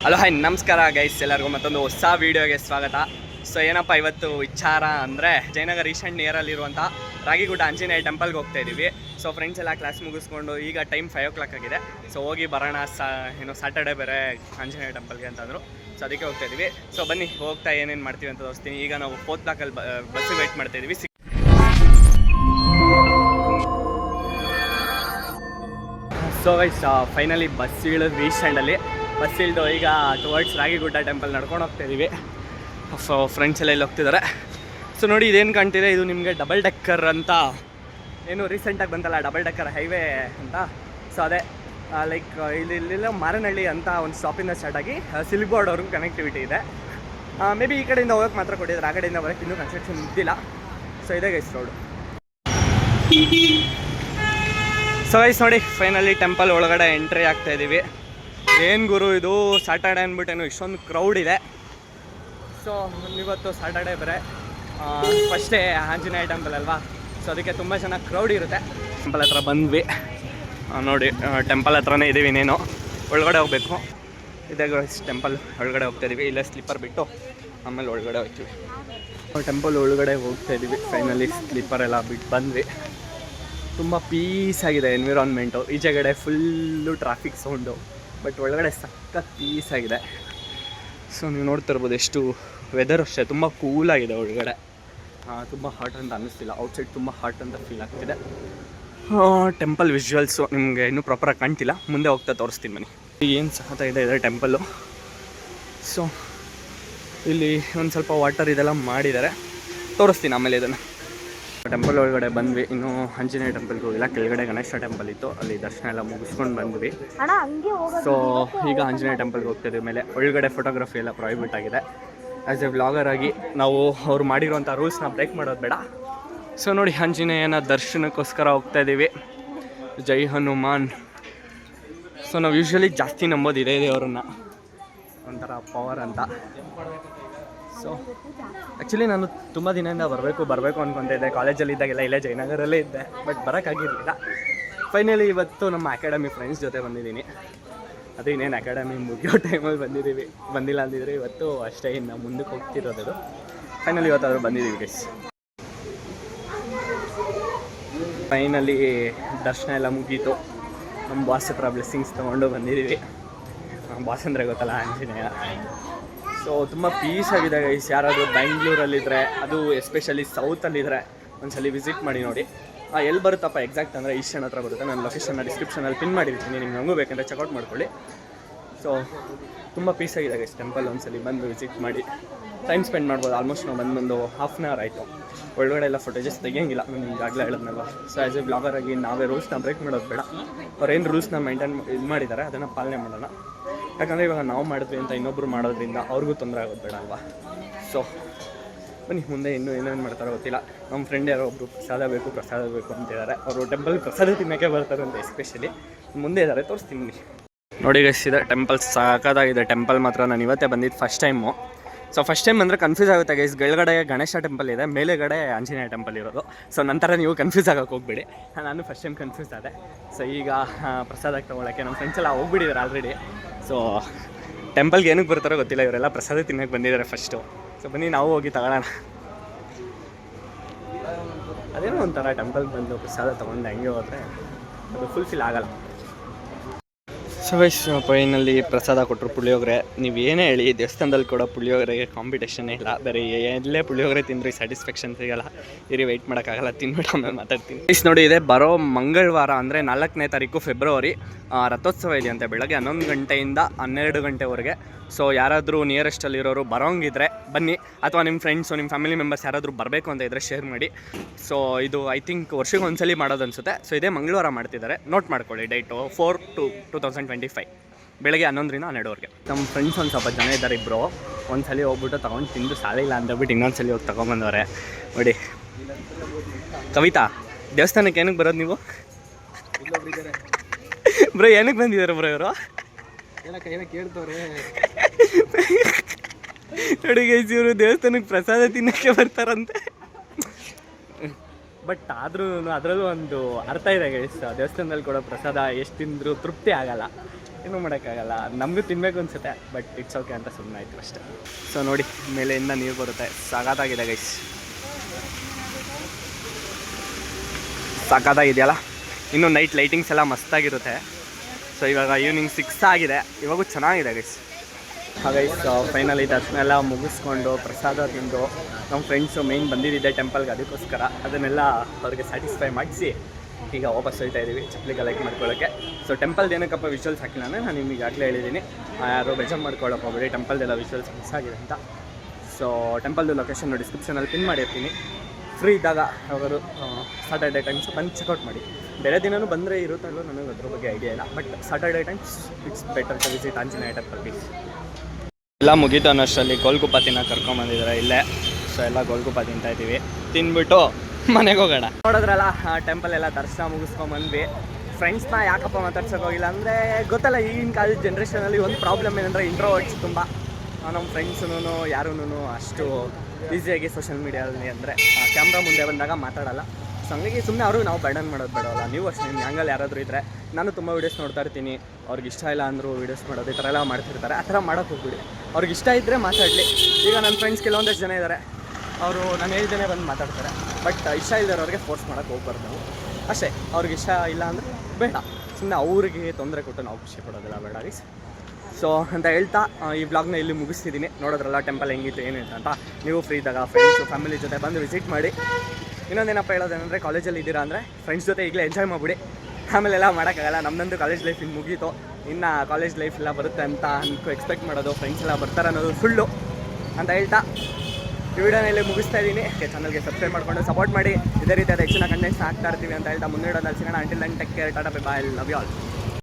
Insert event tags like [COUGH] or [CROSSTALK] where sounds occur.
Hello, hi, ನಮಸ್ಕಾರ guys ಎಲ್ಲರಿಗೂ ಮತ್ತೊಂದು ಹೊಸ ವೀಡಿಯೋಗೆ ಸ್ವಾಗತ. ಸೊ ಏನಪ್ಪ, ಇವತ್ತು ವಿಚಾರ ಅಂದರೆ ಜಯನಗರ್ ರೀಸೆಂಟ್ ನಿಯರಲ್ಲಿರುವಂಥ ರಾಗಿಗುಡ್ಡ ಆಂಜನೇಯ ಟೆಂಪಲ್ಗೆ ಹೋಗ್ತಾ ಇದ್ದೀವಿ ಸೊ ಫ್ರೆಂಡ್ಸ್ ಎಲ್ಲ ಕ್ಲಾಸ್ ಮುಗಿಸ್ಕೊಂಡು ಈಗ ಟೈಮ್ ಫೈವ್ ಓ ಕ್ಲಾಕ್ ಆಗಿದೆ. ಸೊ ಹೋಗಿ ಬರೋಣ ಸಾ, ಏನು ಸ್ಯಾಟರ್ಡೆ ಬೇರೆ ಆಂಜನೇಯ ಟೆಂಪಲ್ಗೆ ಅಂತಂದರು. ಸೊ ಅದಕ್ಕೆ ಹೋಗ್ತಾ ಇದ್ದೀವಿ ಸೊ ಬನ್ನಿ, ಹೋಗ್ತಾ ಏನೇನು ಮಾಡ್ತೀವಿ ಅಂತ ತೋರಿಸ್ತೀನಿ. ಈಗ ನಾವು ಫೋರ್ತ್ ಬ್ಲಾಕಲ್ಲಿ ಬಸ್ ವೇಟ್ ಮಾಡ್ತಾ ಇದ್ದೀವಿ ಸೊ ಗೈಸ್ ಫೈನಲಿ ಬಸ್ ಇಳಿದ್ವಿ ಸ್ಟ್ಯಾಂಡಲ್ಲಿ ಬಸ್ ಇಳಿದು ಈಗ ಟುವರ್ಡ್ಸ್ ರಾಗಿಗುಡ್ಡ ಟೆಂಪಲ್ ನಡ್ಕೊಂಡು ಹೋಗ್ತಾ ಇದ್ದೀವಿ ಸೊ ಫ್ರೆಂಡ್ಸ್ ಎಲ್ಲ ಇಲ್ಲಿ ಹೋಗ್ತಿದ್ದಾರೆ ಸೊ ನೋಡಿ ಇದೇನು ಕಾಣ್ತಿದೆ? ಇದು ನಿಮಗೆ ಡಬಲ್ ಡೆಕ್ಕರ್ ಅಂತ. ಏನು ರೀಸೆಂಟಾಗಿ ಬಂತಲ್ಲ ಡಬಲ್ ಡೆಕ್ಕರ್ ಹೈವೇ ಅಂತ. ಸೊ ಅದೇ ಲೈಕ್ ಇಲ್ಲಿ ಇಲ್ಲಿಲ್ಲ ಮಾರನಹಳ್ಳಿ ಅಂತ ಒಂದು ಸ್ಟಾಪಿಂದ ಸ್ಟಾರ್ಟ್ ಆಗಿ ಸಿಲ್ಬೋರ್ಡ್ ಅವ್ರಿಗೂ ಕನೆಕ್ಟಿವಿಟಿ ಇದೆ. ಮೇ ಬಿ ಈ ಕಡೆಯಿಂದ ಹೋಗೋಕೆ ಮಾತ್ರ ಕೊಟ್ಟಿದ್ದಾರೆ ಆ ಕಡೆಯಿಂದ ಬರೋಕ್ಕೆ ಇನ್ನೂ ಕನ್ಸ್ಟ್ರಕ್ಷನ್ ಇದ್ದಿಲ್ಲ. ಸೊ ಇದೇ ಗೈಸ್ ರೋಡು ಸೊ ಗೈಸ್ ನೋಡಿ ಫೈನಲಿ ಟೆಂಪಲ್ ಒಳಗಡೆ ಎಂಟ್ರಿ ಆಗ್ತಾ ಇದ್ದೀವಿ ಏನು ಗುರು ಇದು ಸ್ಯಾಟರ್ಡೆ ಅಂದ್ಬಿಟ್ಟೇನು ಇಷ್ಟೊಂದು ಕ್ರೌಡ್ ಇದೆ. ಸೊ ಇವತ್ತು ಸ್ಯಾಟರ್ಡೆ ಬರೇ. ಫಸ್ಟೇ ಆಂಜನೇಯ ಟೆಂಪಲ್ ಅಲ್ವಾ? ಸೊ ಅದಕ್ಕೆ ತುಂಬ ಚೆನ್ನಾಗಿ ಕ್ರೌಡ್ ಇರುತ್ತೆ. ಟೆಂಪಲ್ ಹತ್ರ ಬಂದ್ವಿ. ನೋಡಿ ಟೆಂಪಲ್ ಹತ್ರನೇ ಇದ್ದೀವಿ ಇನ್ನೇನು. ಒಳಗಡೆ ಹೋಗಬೇಕು. ಇದೆ ಟೆಂಪಲ್ ಒಳಗಡೆ ಹೋಗ್ತಾ ಇದ್ದೀವಿ ಇಲ್ಲೇ ಸ್ಲಿಪ್ಪರ್ ಬಿಟ್ಟು ಆಮೇಲೆ ಒಳಗಡೆ ಹೋಗ್ತೀವಿ. ಟೆಂಪಲ್ ಒಳಗಡೆ ಹೋಗ್ತಾ ಇದ್ದೀವಿ ಫೈನಲಿ ಸ್ಲಿಪ್ಪರ್ ಎಲ್ಲ ಬಿಟ್ಟು ಬಂದ್ವಿ. ತುಂಬ ಪೀಸಾಗಿದೆ ಎನ್ವಿರಾನ್ಮೆಂಟು ಈಚೆಗಡೆ ಫುಲ್ಲು ಟ್ರಾಫಿಕ್ ಸೌಂಡು ಬಟ್ ಒಳಗಡೆ ಸಖತ್ ಪೀಸ್ ಆಗಿದೆ. ಸೊ ನೀವು ನೋಡ್ತಿರ್ಬೋದು ಎಷ್ಟು ವೆದರ್ ಅಷ್ಟೇ, ತುಂಬ ಕೂಲಾಗಿದೆ ಒಳಗಡೆ. ತುಂಬ ಹಾಟ್ ಅಂತ ಅನ್ನಿಸ್ತಿಲ್ಲ. ಔಟ್ಸೈಡ್ ತುಂಬ ಹಾಟ್ ಅಂತ ಫೀಲ್ ಆಗ್ತಿದೆ. ಟೆಂಪಲ್ ವಿಜುವಲ್ಸು ನಿಮಗೆ ಇನ್ನೂ ಪ್ರಾಪರಾಗಿ ಕಾಣ್ತಿಲ್ಲ. ಮುಂದೆ ಹೋಗ್ತಾ ತೋರಿಸ್ತೀನಿ ಬನ್ನಿ. ಏನು ಸಹತ ಇದೆ ಇದೆ ಟೆಂಪಲ್ಲು ಸೊ ಇಲ್ಲಿ ಒಂದು ಸ್ವಲ್ಪ ವಾಟರ್ ಇದೆಲ್ಲ ಮಾಡಿದ್ದಾರೆ. ತೋರಿಸ್ತೀನಿ ಆಮೇಲೆ ಇದನ್ನು. ಟೆಂಪಲ್ ಒಳಗಡೆ ಬಂದ್ವಿ. ಇನ್ನು ಆಂಜನೇಯ ಟೆಂಪಲ್ಗೆ ಹೋಗಿಲ್ಲ. ಕೆಳಗಡೆ ಗಣೇಶ ಟೆಂಪಲ್ ಇತ್ತು. ಅಲ್ಲಿ ದರ್ಶನ ಎಲ್ಲ ಮುಗಿಸ್ಕೊಂಡು ಬಂದ್ವಿ. ಸೊ ಈಗ ಆಂಜನೇಯ ಟೆಂಪಲ್ಗೆ ಹೋಗ್ತಿದ್ದೀವಿ ಮೇಲೆ ಒಳಗಡೆ ಫೋಟೋಗ್ರಫಿ ಎಲ್ಲ ಪ್ರೈವೇಟ್ ಆಗಿದೆ. ಆ್ಯಸ್ ಎ ವ್ಲಾಗರ್ ಆಗಿ ನಾವು ಅವ್ರು ಮಾಡಿರುವಂಥ ರೂಲ್ಸ್ನ ಬ್ರೇಕ್ ಮಾಡೋದು ಬೇಡ. ಸೊ ನೋಡಿ ಆಂಜನೇಯನ ದರ್ಶನಕ್ಕೋಸ್ಕರ ಹೋಗ್ತಾ ಇದ್ದೀವಿ. ಜೈ ಹನುಮಾನ್. ಸೊ ನಾವು ಯೂಶ್ವಲಿ ಜಾಸ್ತಿ ನಂಬೋದು ಇದೇ ದೇವರನ್ನ ಒಂಥರ ಪವರ್ ಅಂತ. ಸೊ ಆ್ಯಕ್ಚುಲಿ ನಾನು ತುಂಬ ದಿನದಿಂದ ಬರಬೇಕು ಬರಬೇಕು ಅನ್ಕೊತ ಇದ್ದೆ. ಕಾಲೇಜಲ್ಲಿ ಇದ್ದಾಗೆಲ್ಲ ಇಲ್ಲೇ ಜಯನಗರಲ್ಲೇ ಇದ್ದೆ ಬಟ್ ಬರೋಕ್ಕಾಗಿರಲಿಲ್ಲ. ಫೈನಲಿ ಇವತ್ತು ನಮ್ಮ ಅಕಾಡೆಮಿ ಫ್ರೆಂಡ್ಸ್ ಜೊತೆ ಬಂದಿದ್ದೀನಿ. ಅದು ಇನ್ನೇನು ಅಕಾಡೆಮಿ ಮುಗಿಯೋ ಟೈಮಲ್ಲಿ ಬಂದಿದ್ದೀವಿ. ಬಂದಿಲ್ಲ ಅಂದಿದ್ರೆ ಇವತ್ತು ಅಷ್ಟೇ, ಇನ್ನು ಮುಂದಕ್ಕೆ ಹೋಗ್ತಿರೋದು ಫೈನಲಿ ಇವತ್ತಾದರೂ ಬಂದಿದ್ದೀವಿ ಗೈಸ್ ಫೈನಲಿ ದರ್ಶನ ಎಲ್ಲ ಮುಗೀತು. ನಮ್ಮ ಬಾಸ್ ಹತ್ರ ಬ್ಲೆಸ್ಸಿಂಗ್ಸ್ ತೊಗೊಂಡು ಬಂದಿದ್ದೀವಿ. ಬಾಸ್ ಅಂದರೆ ಗೊತ್ತಲ್ಲ, ಆಂಜನೇಯ. ಸೊ ತುಂಬ ಪೀಸ್ ಆಗಿದೆ ಗೈಸ್ ಯಾರಾದರೂ ಬ್ಯಾಂಗ್ಳೂರಲ್ಲಿದ್ದರೆ ಅದು ಎಸ್ಪೆಷಲಿ ಸೌತಲ್ಲಿದ್ದರೆ ಒಂದ್ಸಲಿ ವಿಸಿಟ್ ಮಾಡಿ ನೋಡಿ. ಎಲ್ಲಿ ಬರುತ್ತಪ್ಪ ಎಕ್ಸಾಕ್ಟ್ ಅಂದರೆ ಈಶನ್ ಹತ್ರ ಬರುತ್ತೆ. ನಾನು ಲೊಕೇಶನ್ನ ಡಿಸ್ಕ್ರಿಪ್ಷನಲ್ಲಿ ಪಿನ್ ಮಾಡಿರ್ತೀನಿ. ನಿಮ್ಗೆ ಹಂಗೂ ಬೇಕಂದರೆ ಚೆಕ್ಔಟ್ ಮಾಡ್ಕೊಳ್ಳಿ. ಸೊ ತುಂಬ ಪೀಸ್ ಆಗಿದೆ ಗೈಸ್ ಟೆಂಪಲ್ ಒಂದ್ಸಲಿ ಬಂದು ವಿಸಿಟ್ ಮಾಡಿ. ಟೈಮ್ ಸ್ಪೆಂಡ್ ಮಾಡ್ಬೋದು. ಆಲ್ಮೋಸ್ಟ್ ನಾವು ಬಂದೊಂದು ಹಾಫ್ ಆನ್ ಅವರ್ ಆಯಿತು. ಒಳಗಡೆ ಎಲ್ಲ ಫೋಟೋಜಸ್ ತೆಗಿಯಂಗಿಲ್ಲ. ನಾನು ಈಗಾಗಲೇ ಹೇಳಿದ್ನಲ್ಲ ಸೊ ಆ್ಯಸ್ ಎ ಬ್ಲಾಗರ್ ಆಗಿ ನಾವೇ ರೂಲ್ಸ್ನ ಬ್ರೇಕ್ ಮಾಡೋದು ಬೇಡ. ಅವ್ರೇನು ರೂಲ್ಸ್ನ ಮೈಂಟೈನ್ ಇದು ಮಾಡಿದ್ದಾರೆ ಅದನ್ನು ಪಾಲನೆ ಮಾಡೋಣ. ಯಾಕಂದರೆ ಇವಾಗ ನಾವು ಮಾಡಿದ್ವಿ ಅಂತ ಇನ್ನೊಬ್ರು ಮಾಡೋದ್ರಿಂದ ಅವ್ರಿಗೂ ತೊಂದರೆ ಆಗೋದು ಬೇಡ ಅಲ್ವಾ? ಸೊ ಬನ್ನಿ, ಮುಂದೆ ಇನ್ನೂ ಏನೇನು ಮಾಡ್ತಾರೋ ಗೊತ್ತಿಲ್ಲ. ನಮ್ಮ ಫ್ರೆಂಡ್ ಯಾರೋ ಒಬ್ಬರು ಪ್ರಸಾದ ಬೇಕು ಪ್ರಸಾದ ಬೇಕು ಅಂತ ಇದ್ದಾರೆ ಅವರು ಟೆಂಪಲ್ ಪ್ರಸಾದ ತಿನ್ನೋಕ್ಕೆ ಬರ್ತಾರೆ ಅಂತ ಎಸ್ಪೆಷಲಿ ಮುಂದೆ ಇದ್ದಾರೆ ತೋರಿಸ್ತೀನಿ ನೋಡಿ ಗೈಸ್ ಇದೆ ಟೆಂಪಲ್ ಸಾಕಾಗಿದೆ ಟೆಂಪಲ್ ಮಾತ್ರ. ನಾನು ಇವತ್ತೇ ಬಂದಿದ್ದು first time so first time ಅಂದರೆ ಕನ್ಫ್ಯೂಸ್ ಆಗುತ್ತೆ ಗೈಸ್ ಕೆಳಗಡೆ ಗಣೇಶ ಟೆಂಪಲ್ ಇದೆ, ಮೇಲೆಗಡೆ ಆಂಜನೇಯ ಟೆಂಪಲ್ ಇರೋದು. ಸೊ ನಂತರ ನೀವು ಕನ್ಫ್ಯೂಸ್ ಆಗೋಕೆ ಹೋಗ್ಬಿಡಿ. ನಾನು ಫಸ್ಟ್ ಟೈಮ್ ಕನ್ಫ್ಯೂಸ್ ಆದೆ. ಸೊ ಈಗ ಪ್ರಸಾದಕ್ಕೆ ಪ್ರಸಾದ ತೊಗೊಳಕ್ಕೆ ನಮ್ಮ ಫ್ರೆಂಡ್ಸ್ ಎಲ್ಲ ಹೋಗ್ಬಿಟ್ಟಿದ್ದಾರೆ ಆಲ್ರೆಡಿ ಸೊ ಟೆಂಪಲ್ಗೆ ಏನಕ್ಕೆ ಬರ್ತಾರೋ ಗೊತ್ತಿಲ್ಲ, ಇವರೆಲ್ಲ ಪ್ರಸಾದ ತಿನ್ನೋಕೆ ಬಂದಿದ್ದಾರೆ ಫಸ್ಟು ಸೊ ಬನ್ನಿ, ನಾವು ಹೋಗಿ ತಗೊಳ್ಳೋಣ. ಅದೇನೋ ಒಂಥರ ಟೆಂಪಲ್ಗೆ ಬಂದು ಪ್ರಸಾದ ತೊಗೊಂಡು ಹಂಗೆ ಹೋದರೆ ಅದು ಫುಲ್ಫಿಲ್ ಆಗಲ್ಲ. ಸೊ ವೈಸ್ ಪ್ರಸಾದ ಕೊಟ್ಟರು ಪುಳಿಯೋಗರೆ. ನೀವು ಏನೇ ಹೇಳಿ, ದೇವಸ್ಥಾನದಲ್ಲಿ ಕೂಡ ಪುಳಿಯೋಗರೆಗೆ ಕಾಂಪಿಟೇಷನ್ನೇ ಇಲ್ಲ. ಬೇರೆ ಎಲ್ಲೇ ಪುಳಿಯೋಗರೆ ತಿಂದ್ರಿ ಸ್ಯಾಟಿಸ್ಫ್ಯಾಕ್ಷನ್ ಸಿಗಲ್ಲ. ಇರಿ ವೆಯ್ಟ್ ಮಾಡೋಕ್ಕಾಗಲ್ಲ ತಿನ್ಬಿಟ್ಟು ಆಮೇಲೆ ಮಾತಾಡ್ತೀನಿ. ವೈಸ್ ನೋಡಿ, ಇದೆ ಬರೋ ಮಂಗಳವಾರ ಅಂದರೆ ನಾಲ್ಕನೇ ತಾರೀಕು ಫೆಬ್ರವರಿ ರಥೋತ್ಸವ ಇದೆಯಂತೆ ಬೆಳಗ್ಗೆ ಹನ್ನೊಂದು ಗಂಟೆಯಿಂದ ಹನ್ನೆರಡು ಗಂಟೆವರೆಗೆ. ಸೊ ಯಾರಾದರೂ ನಿಯರೆಸ್ಟಲ್ಲಿರೋರು ಬರೋಂಗಿದ್ರೆ ಬನ್ನಿ. ಅಥವಾ ನಿಮ್ಮ ಫ್ರೆಂಡ್ಸು ನಿಮ್ಮ ಫ್ಯಾಮಿಲಿ ಮೆಂಬರ್ಸ್ ಯಾರಾದರೂ ಬರಬೇಕು ಅಂತ ಇದ್ದರೆ ಶೇರ್ ಮಾಡಿ. ಸೊ ಇದು ಐ ಥಿಂಕ್ ವರ್ಷಕ್ಕೆ ಒಂದ್ಸಲಿ ಮಾಡೋದು ಅನ್ಸುತ್ತೆ ಸೊ ಇದೇ ಮಂಗಳವಾರ ಮಾಡ್ತಿದ್ದಾರೆ. ನೋಟ್ ಮಾಡ್ಕೊಳ್ಳಿ date four two two thousand twenty five ಬೆಳಗ್ಗೆ ಹನ್ನೊಂದರಿಂದ ಹನ್ನೆರಡುವರೆಗೆ ನಮ್ಮ ಫ್ರೆಂಡ್ಸ್ ಒಂದು ಸ್ವಲ್ಪ ಜನ ಇದ್ದಾರೆ ಇಬ್ಬರು ಒಂದ್ಸಲಿ ಹೋಗ್ಬಿಟ್ಟು ತೊಗೊಂಡು ತಿಂದು ಸಾಲಿಲ್ಲ ಅಂದ್ಬಿಟ್ಟು ಇನ್ನೊಂದ್ಸಲಿ ಹೋಗಿ ತೊಗೊಂಬಂದವ್ರೆ. ನೋಡಿ. ಕವಿತಾ ದೇವಸ್ಥಾನಕ್ಕೆ ಏನಕ್ಕೆ ಬರೋದು ನೀವು? [LAUGHS] ಬ್ರೋ ಏನಕ್ಕೆ ಬಂದಿದ್ದಾರೆ ಬ್ರೋ ಇವರು? ನೋಡಿ ಗೈಸ್ ಇವರು ದೇವಸ್ಥಾನಕ್ಕೆ ಪ್ರಸಾದ ತಿನ್ನಕ್ಕೆ ಬರ್ತಾರಂತೆ. ಬಟ್ ಆದ್ರೂ ಅದರಲ್ಲೂ ಒಂದು ಅರ್ಥ ಇದೆ ಗೈಸ್ ದೇವಸ್ಥಾನದಲ್ಲಿ ಕೊಡೋ ಪ್ರಸಾದ ಎಷ್ಟು ತಿಂದರೂ ತೃಪ್ತಿ ಆಗಲ್ಲ. ಏನೂ ಮಾಡೋಕ್ಕಾಗಲ್ಲ. ನಮಗೂ ತಿನ್ನಬೇಕು ಅನ್ಸುತ್ತೆ ಬಟ್ ಇಟ್ಸ್ ಓಕೆ ಅಂತ ಸುಮ್ಮನೆ ಆಯಿತು ಅಷ್ಟೇ. ಸೊ ನೋಡಿ, ಮೇಲೆಯಿಂದ ನೀರು ಬರುತ್ತೆ. ಸಖತ್ತಾಗಿದೆ ಗೈಸ್ ಸಖತ್ತಾಗಿದೆಯಲ್ಲ ಇನ್ನು ನೈಟ್ ಲೈಟಿಂಗ್ಸ್ ಎಲ್ಲ ಮಸ್ತಾಗಿರುತ್ತೆ. ಸೊ ಇವಾಗ ಈವ್ನಿಂಗ್ ಸಿಕ್ಸ್ ಆಗಿದೆ. ಇವಾಗೂ ಚೆನ್ನಾಗಿದೆ ಗೈಸ್ ಹಾಗೈಸ್ ಫೈನಲಿ ದರ್ಶನ ಎಲ್ಲ ಮುಗಿಸ್ಕೊಂಡು ಪ್ರಸಾದ ತಿಂದು ನಮ್ಮ ಫ್ರೆಂಡ್ಸು ಮೇಯ್ನ್ ಬಂದಿದ್ದೆ ಟೆಂಪಲ್ಗೆ ಅದಕ್ಕೋಸ್ಕರ ಅದನ್ನೆಲ್ಲ ಅವ್ರಿಗೆ ಸ್ಯಾಟಿಸ್ಫೈ ಮಾಡಿಸಿ ಈಗ ವಾಪಸ್ ಹೇಳ್ತಾ ಇದ್ದೀವಿ ಚಪ್ಪಲಿ ಕಲೆಕ್ಟ್ ಮಾಡ್ಕೊಳ್ಳೋಕ್ಕೆ ಸೊ ಟೆಂಪಲ್ದು ಏನಕ್ಕಪ್ಪ ವಿಶ್ವಲ್ಸ್ ಹಾಕಿಲ್ಲ ಅಂದರೆ ನಾನು ನಿಮಗೆ ಆಗಲೇ ಹೇಳಿದ್ದೀನಿ. ಯಾರು ಬೇಜಾರು ಮಾಡ್ಕೊಳ್ಳೋಕೆ ಹೋಗ್ಬೇಡಿ ಟೆಂಪಲ್ದೆಲ್ಲ ವಿಶ್ವಲ್ಸ್ ಮಿಸ್ ಆಗಿದೆ ಅಂತ. ಸೊ ಟೆಂಪಲ್ದು ಲೊಕೇಶನ್ ಡಿಸ್ಕ್ರಿಪ್ಷನಲ್ಲಿ ಪಿನ್ ಮಾಡಿರ್ತೀನಿ. ಫ್ರೀ ಇದ್ದಾಗ ಅವರು ಸ್ಯಾಟರ್ಡೆ ಟೈಮ್ಸ್ ಬಂದು ಚೆಕ್ಔಟ್ ಮಾಡಿ. ಬೇರೆ ದಿನವೂ ಬಂದರೆ ಇರುತ್ತಲ್ಲೋ ನನಗೆ ಅದ್ರ ಬಗ್ಗೆ ಐಡಿಯಾ ಇಲ್ಲ. But Saturday times it's better to visit Anjaneya temple please ಎಲ್ಲ ಮುಗೀತು ಅನ್ನೋಷ್ಟರಲ್ಲಿ ಗೋಲ್ಗುಪ್ಪ ತಿನ್ನೋ ಕರ್ಕೊಂಬಂದಿದ್ದಾರೆ ಇಲ್ಲೇ. ಸೊ ಎಲ್ಲ ಗೋಲ್ಗುಪ್ಪ ತಿಂತಾ ಇದ್ದೀವಿ. ತಿನ್ಬಿಟ್ಟು ಮನೆಗೆ ಹೋಗೋಣ. ನೋಡಿದ್ರಲ್ಲ ಟೆಂಪಲ್ ಎಲ್ಲ ದರ್ಶನ ಮುಗಿಸ್ಕೊಂಬಂದ್ವಿ. ಫ್ರೆಂಡ್ಸ್ನ ಯಾಕಪ್ಪ ಮಾತಾಡ್ಸೋಕೆ ಹೋಗಿಲ್ಲ ಅಂದರೆ, ಗೊತ್ತಲ್ಲ, ಈಗಿನ ಕಾಲದ ಜನ್ರೇಷನಲ್ಲಿ ಒಂದು ಪ್ರಾಬ್ಲಮ್ ಏನಂದರೆ ಇಂಟ್ರೋವರ್ಟ್ಸ್ ತುಂಬ. ನಮ್ಮ ಫ್ರೆಂಡ್ಸ್ನೂ ಯಾರೂ ಅಷ್ಟು ಈಸಿಯಾಗಿ ಸೋಷಿಯಲ್ ಮೀಡಿಯಾದಲ್ಲಿ ಅಂದರೆ ಕ್ಯಾಮ್ರಾ ಮುಂದೆ ಬಂದಾಗ ಮಾತಾಡಲ್ಲ. ಸೊ ಹಂಗಾಗಿ ಸುಮ್ಮನೆ ಅವರು ನಾವು ಬರ್ಡನ್ ಮಾಡೋದು ಬೇಡವಲ್ಲ ನೀವು ಅಷ್ಟೇ, ನಿಮ್ಮ ಹ್ಯಾಂಗಲ್ಲಿ ಯಾರಾದರೂ ಇದ್ದರೆ ನಾನು ತುಂಬ ವೀಡಿಯೋಸ್ ನೋಡ್ತಾ ಇರ್ತೀನಿ. ಅವ್ರಿಗೆ ಇಷ್ಟ ಇಲ್ಲ ಅಂದರೂ ವೀಡಿಯೋಸ್ ಮಾಡೋದು, ಈ ಥರ ಎಲ್ಲ ಮಾಡ್ತಿರ್ತಾರೆ. ಆ ಥರ ಮಾಡೋಕ್ಕೆ ಹೋಗ್ಬಿಡಿ. ಅವ್ರಿಗೆ ಇಷ್ಟ ಇದ್ದರೆ ಮಾತಾಡಲಿ. ಈಗ ನನ್ನ ಫ್ರೆಂಡ್ಸ್ ಕೆಲವೊಂದಷ್ಟು ಜನ ಇದ್ದಾರೆ ಅವರು ನಾನು ಹೇಳ್ದೇನೆ ಬಂದು ಮಾತಾಡ್ತಾರೆ. ಬಟ್ ಇಷ್ಟ ಇಲ್ಲದವ್ರಿಗೆ ಫೋರ್ಸ್ ಮಾಡೋಕ್ಕೆ ಹೋಗ್ಬಾರ್ದು ನಾವು. ಅಷ್ಟೇ, ಅವ್ರಿಗೆ ಇಷ್ಟ ಇಲ್ಲ ಅಂದರೆ ಬೇಡ. ಸುಮ್ಮನೆ ಅವ್ರಿಗೆ ತೊಂದರೆ ಕೊಟ್ಟು ನಾವು ಖುಷಿ ಪಡೋದಿಲ್ಲ, ಬೇಡ ಗೈಸ್ ಸೊ ಅಂತ ಹೇಳ್ತಾ ಈ ವ್ಲಾಗ್ನ ಇಲ್ಲಿ ಮುಗಿಸ್ತಿದ್ದೀನಿ. ನೋಡೋದ್ರಲ್ಲ ಟೆಂಪಲ್ ಹೆಂಗಿತ್ತು, ಏನಿತ್ತು ಅಂತ. ನೀವು ಫ್ರೀ ಇದ್ದಾಗ ಫ್ರೆಂಡ್ಸು ಫ್ಯಾಮಿಲಿ ಜೊತೆ ಬಂದು ವಿಸಿಟ್ ಮಾಡಿ. ಇನ್ನೊಂದೇನಪ್ಪ ಹೇಳೋದೇನೆಂದರೆ ಕಾಲೇಜಲ್ಲಿ ಇದ್ದೀರಾ ಅಂದರೆ ಫ್ರೆಂಡ್ಸ್ ಜೊತೆ ಈಗಲೇ ಎಂಜಾಯ್ ಮಾಡಿಬಿಡಿ. ಆಮೇಲೆ ಎಲ್ಲ ಮಾಡೋಕ್ಕಾಗಲ್ಲ ನಮ್ಮದಂತೂ ಕಾಲೇಜ್ ಲೈಫ್ ಇನ್ನು ಮುಗೀತು. ಇನ್ನು ಕಾಲೇಜ್ ಲೈಫ್ ಎಲ್ಲ ಬರುತ್ತೆ ಅಂತ ಅನ್ಕೊ ಎಕ್ಸ್ಪೆಕ್ಟ್ ಮಾಡೋದು ಫ್ರೆಂಡ್ಸ್ ಎಲ್ಲ ಬರ್ತಾರೆ ಅನ್ನೋದು ಸುಳ್ಳು ಅಂತ ಹೇಳ್ತಾ ಈ ವಿಡಿಯೋನಲ್ಲಿ ಮುಗಿಸ್ತಾ ಇದ್ದೀನಿ. ಚಾನಲ್ಗೆ ಸಬ್ಸ್ಕ್ರೈಬ್ ಮಾಡಿಕೊಂಡು ಸಪೋರ್ಟ್ ಮಾಡಿ. ಇದೇ ರೀತಿಯಾದ ಹೆಚ್ಚಿನ ಕಂಟೆಂಟ್ಸ್ ಹಾಕ್ತಾ ಇರ್ತೀವಿ ಅಂತ ಹೇಳ್ತಾ ಮುಂದೆ ಸಿಗೋಣ. Until and take care tata bye bye love you all